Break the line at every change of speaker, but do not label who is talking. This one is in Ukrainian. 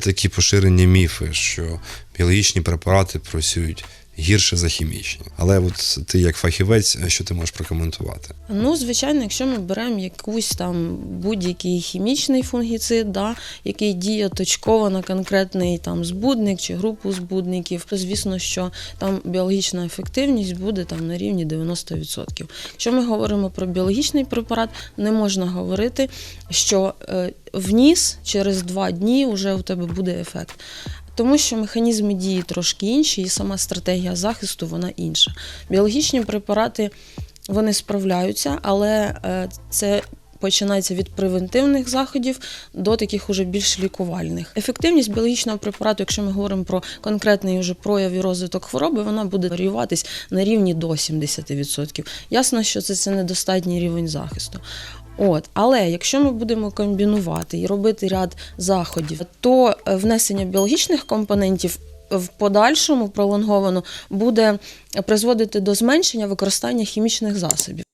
Такі поширені міфи, що біологічні препарати працюють гірше за хімічні. Але от ти як фахівець, що ти можеш прокоментувати?
Ну, звичайно, якщо ми беремо якусь там будь-який хімічний фунгіцид, да, який діє точково на конкретний там збудник чи групу збудників, то звісно, що там біологічна ефективність буде там на рівні 90%. Якщо ми говоримо про біологічний препарат, не можна говорити, що е, вніс через два дні вже у тебе буде ефект. Тому що механізми дії трошки інші, і сама стратегія захисту вона інша. Біологічні препарати вони справляються, але е, це починається від превентивних заходів до таких уже більш лікувальних. Ефективність біологічного препарату, якщо ми говоримо про конкретний уже прояв і розвиток хвороби, вона буде варіюватись на рівні до 70%. Ясно, що це, це недостатній рівень захисту. От, але якщо ми будемо комбінувати і робити ряд заходів, то е, внесення біологічних компонентів в подальшому пролонговано буде призводити до зменшення використання хімічних засобів.